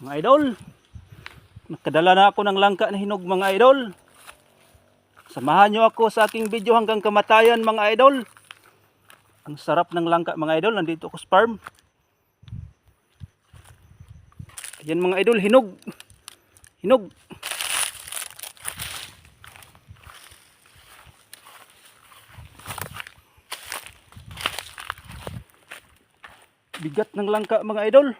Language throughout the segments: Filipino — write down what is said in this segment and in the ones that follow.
Mga idol, nakadala na ako ng langka na hinog mga idol. Samahan nyo ako sa aking video hanggang kamatayan mga idol. Ang sarap ng langka mga idol, nandito ako sa farm. Ayan mga idol, hinog. Hinog. Bigat ng langka mga idol.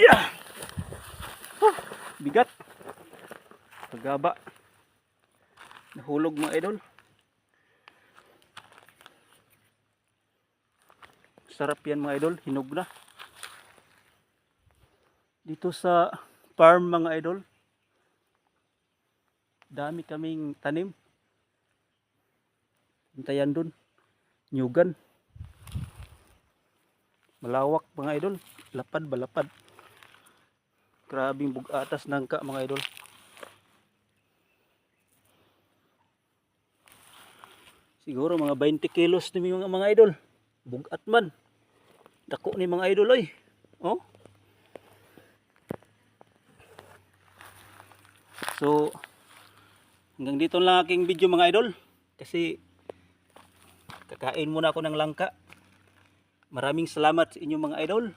Yeah! Bigat. Pagaba. Nahulog mga idol. Sarap yan mga idol. Hinog na. Dito sa farm mga idol. Dami kaming tanim. Hintayan dun. Nyugan. Malawak mga idol. Lapad balapad. Grabing bugatas ng ka mga idol. Siguro mga 20 kilos ni mga mga idol. Bugat man. Dako ni mga idol oy. Oh. So hanggang dito lang aking video mga idol kasi kakain muna ako ng langka. Maraming salamat sa inyo mga idol.